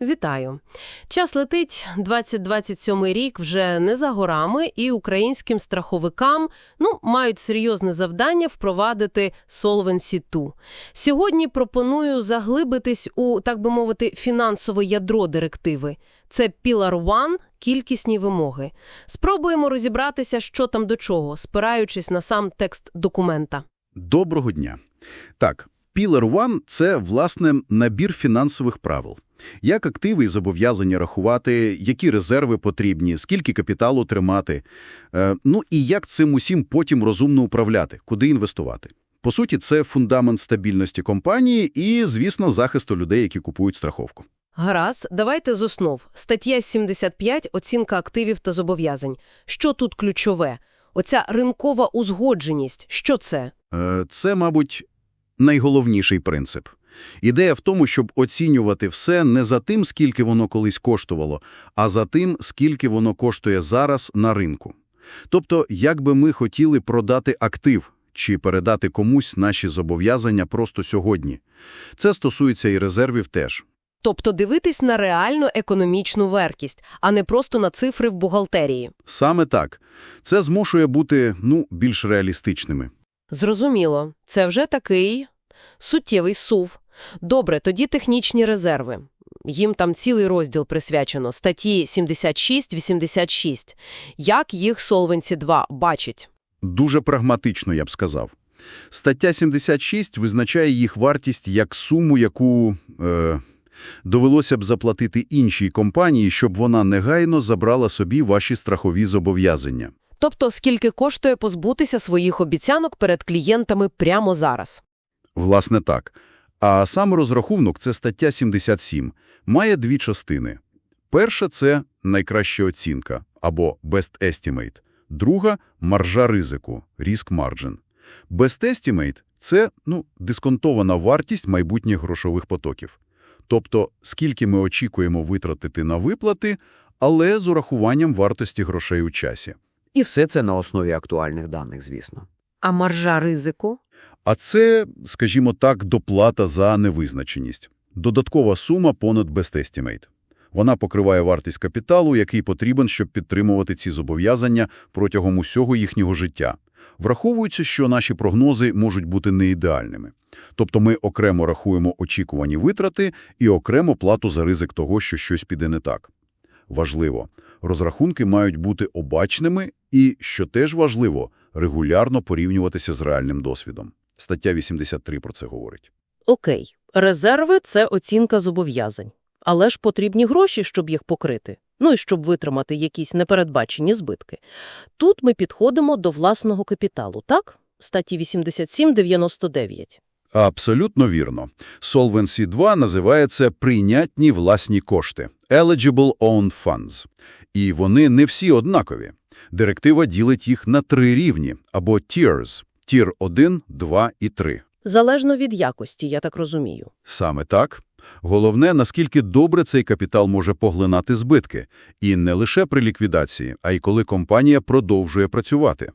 Вітаю! Час летить, 2027 рік вже не за горами, і українським страховикам ну, мають серйозне завдання впровадити Solvency II. Сьогодні пропоную заглибитись у, так би мовити, фінансове ядро директиви. Це Pillar One – кількісні вимоги. Спробуємо розібратися, що там до чого, спираючись на сам текст документа. Доброго дня. Так, Pillar One – це, власне, набір фінансових правил. Як активи і зобов'язання рахувати, які резерви потрібні, скільки капіталу тримати, е, ну і як цим усім потім розумно управляти, куди інвестувати. По суті, це фундамент стабільності компанії і, звісно, захисту людей, які купують страховку. Гаразд, давайте з основ. Стаття 75 – оцінка активів та зобов'язань. Що тут ключове? Оця ринкова узгодженість. Що це? Е, Це, мабуть, найголовніший принцип. Ідея в тому, щоб оцінювати все не за тим, скільки воно колись коштувало, а за тим, скільки воно коштує зараз на ринку. Тобто, як би ми хотіли продати актив чи передати комусь наші зобов'язання просто сьогодні. Це стосується і резервів теж. Тобто дивитись на реальну економічну вартість, а не просто на цифри в бухгалтерії. Саме так. Це змушує бути, ну, більш реалістичними. Зрозуміло. Це вже такий суттєвий сув. Добре, тоді технічні резерви. Їм там цілий розділ присвячено, статті 76-86. Як їх Solvency 2 бачить? Дуже прагматично, я б сказав. Стаття 76 визначає їх вартість як суму, яку е, довелося б заплатити іншій компанії, щоб вона негайно забрала собі ваші страхові зобов'язання. Тобто, скільки коштує позбутися своїх обіцянок перед клієнтами прямо зараз? Власне так. А сам розрахунок, це стаття 77, має дві частини. Перша – це найкраща оцінка, або best estimate. Друга – маржа ризику, risk margin. Best estimate – це, ну, дисконтована вартість майбутніх грошових потоків. Тобто, скільки ми очікуємо витратити на виплати, але з урахуванням вартості грошей у часі. І все це на основі актуальних даних, звісно. А маржа ризику? А це, скажімо так, доплата за невизначеність. Додаткова сума понад best estimate. Вона покриває вартість капіталу, який потрібен, щоб підтримувати ці зобов'язання протягом усього їхнього життя. Враховується, що наші прогнози можуть бути неідеальними. Тобто ми окремо рахуємо очікувані витрати і окремо плату за ризик того, що щось піде не так. Важливо. Розрахунки мають бути обачними і, що теж важливо, регулярно порівнюватися з реальним досвідом. Стаття 83 про це говорить. Окей, резерви – це оцінка зобов'язань. Але ж потрібні гроші, щоб їх покрити. Ну і щоб витримати якісь непередбачені збитки. Тут ми підходимо до власного капіталу, так? Статті 87-99. Абсолютно вірно. Solvency 2 називається «прийнятні власні кошти» – «eligible own funds». І вони не всі однакові. Директива ділить їх на три рівні, або tiers – тір 1, 2 і 3. Залежно від якості, я так розумію. Саме так. Головне, наскільки добре цей капітал може поглинати збитки. І не лише при ліквідації, а й коли компанія продовжує працювати.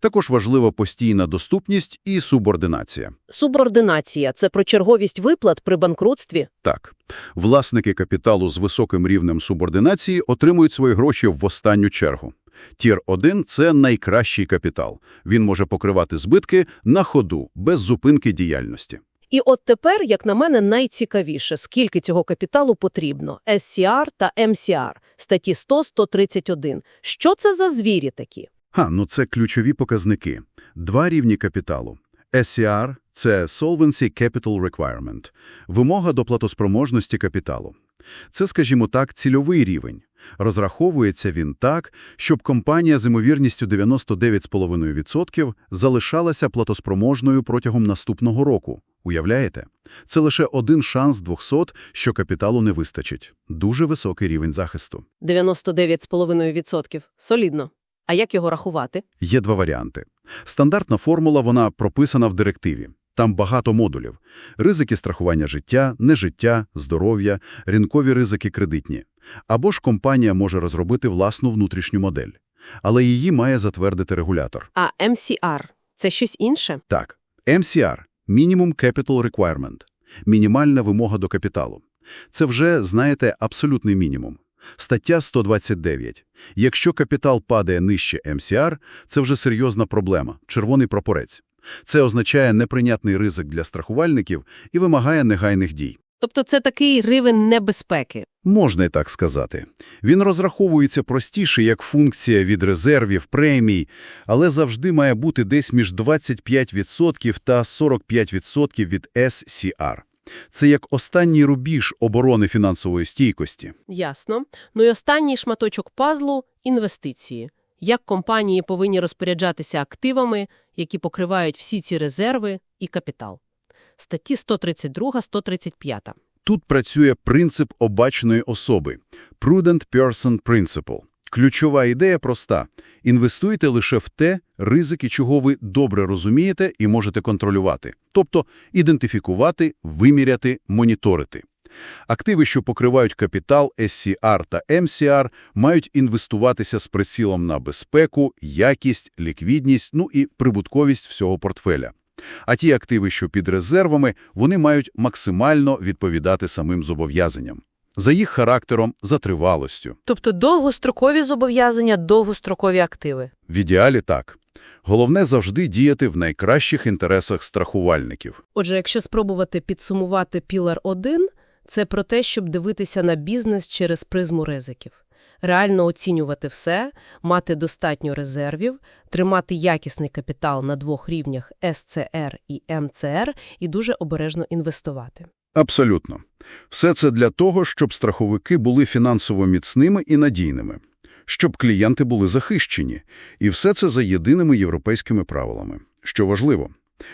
Також важлива постійна доступність і субординація. Субординація – це про черговість виплат при банкрутстві. Так, власники капіталу з високим рівнем субординації отримують свої гроші в останню чергу. Тір-1 – це найкращий капітал. Він може покривати збитки на ходу, без зупинки діяльності. І от тепер, як на мене, найцікавіше, скільки цього капіталу потрібно – SCR та MCR, статті 100-131. Що це за звірі такі? Ха, ну це ключові показники. Два рівні капіталу. SCR – це Solvency Capital Requirement – вимога до платоспроможності капіталу. Це, скажімо так, цільовий рівень. Розраховується він так, щоб компанія з ймовірністю 99,5% залишалася платоспроможною протягом наступного року. Уявляєте? Це лише один шанс 200, що капіталу не вистачить. Дуже високий рівень захисту. 99,5%. Солідно. А як його рахувати? Є два варіанти. Стандартна формула, вона прописана в директиві. Там багато модулів. Ризики страхування життя, нежиття, здоров'я, ринкові ризики кредитні. Або ж компанія може розробити власну внутрішню модель. Але її має затвердити регулятор. А MCR – це щось інше? Так, MCR – Minimum Capital Requirement – мінімальна вимога до капіталу. Це вже, знаєте, абсолютний мінімум. Стаття 129. Якщо капітал падає нижче МСР, це вже серйозна проблема – червоний прапорець. Це означає неприйнятний ризик для страхувальників і вимагає негайних дій. Тобто це такий рівень небезпеки. Можна і так сказати. Він розраховується простіше як функція від резервів, премій, але завжди має бути десь між 25% та 45% від SCR. Це як останній рубіж оборони фінансової стійкості. Ясно. Ну і останній шматочок пазлу – інвестиції. Як компанії повинні розпоряджатися активами, які покривають всі ці резерви і капітал. Статті 132-135. Тут працює принцип обачної особи – Prudent Person Principle. Ключова ідея проста – інвестуйте лише в те, ризики чого ви добре розумієте і можете контролювати. Тобто ідентифікувати, виміряти, моніторити. Активи, що покривають капітал, SCR та MCR, мають інвестуватися з прицілом на безпеку, якість, ліквідність, ну і прибутковість всього портфеля. А ті активи, що під резервами, вони мають максимально відповідати самим зобов'язанням. За їх характером, за тривалостю. Тобто довгострокові зобов'язання, довгострокові активи. В ідеалі так. Головне завжди діяти в найкращих інтересах страхувальників. Отже, якщо спробувати підсумувати Пілар 1, це про те, щоб дивитися на бізнес через призму ризиків. Реально оцінювати все, мати достатньо резервів, тримати якісний капітал на двох рівнях СЦР і МЦР і дуже обережно інвестувати. Абсолютно. Все це для того, щоб страховики були фінансово міцними і надійними, щоб клієнти були захищені. І все це за єдиними європейськими правилами. Що важливо.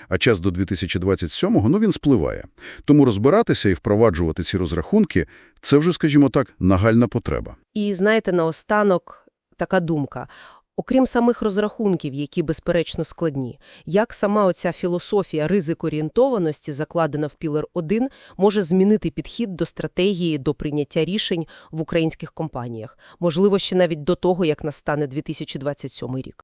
А час до 2027-го, ну, він спливає. Тому розбиратися і впроваджувати ці розрахунки – це вже, скажімо так, нагальна потреба. І знаєте, наостанок така думка. Окрім самих розрахунків, які, безперечно, складні, як сама оця філософія ризикорієнтованості, закладена в Пілер 1, може змінити підхід до стратегії, до прийняття рішень в українських компаніях? Можливо, ще навіть до того, як настане 2027 рік.